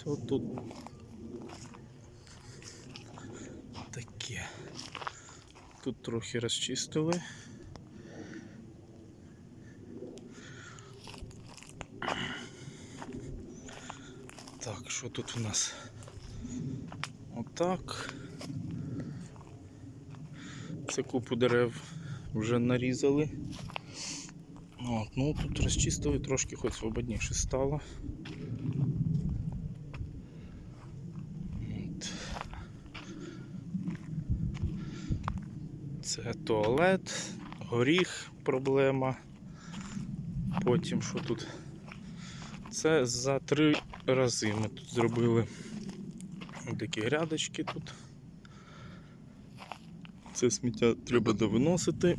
Все тут таке. Тут трохи розчистили. Так, що тут у нас? Отак. Це купу дерев вже нарізали. От, ну тут розчистили трошки, хоч свободніше стало. Це туалет, горіх проблема. Потім що тут? Це за три рази ми тут зробили такі грядочки тут. Це сміття треба довиносити.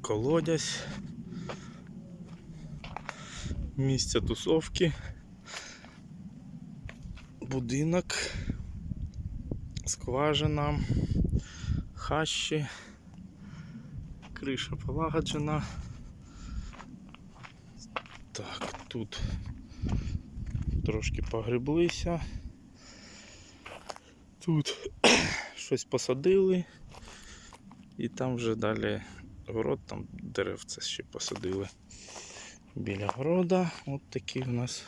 Колодязь. Місця тусовки. Будинок. Скважина. Хащі. Криша полагоджена. Так, тут трошки погреблися. Тут щось посадили. І там вже далі город, там деревце ще посадили біля города. От такий у нас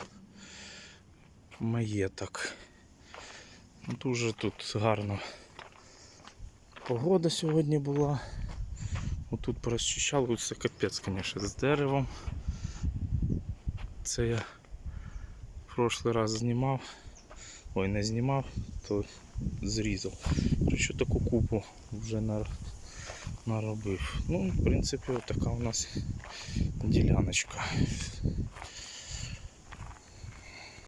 маєток. Дуже тут гарно погода сьогодні була. Отут порозчищали, це капець, звісно, з деревом. Це я в прошлий раз знімав. Ой, не знімав, то зрізав. Короче, таку купу вже нар- наробив. Ну, в принципі, така у нас діляночка.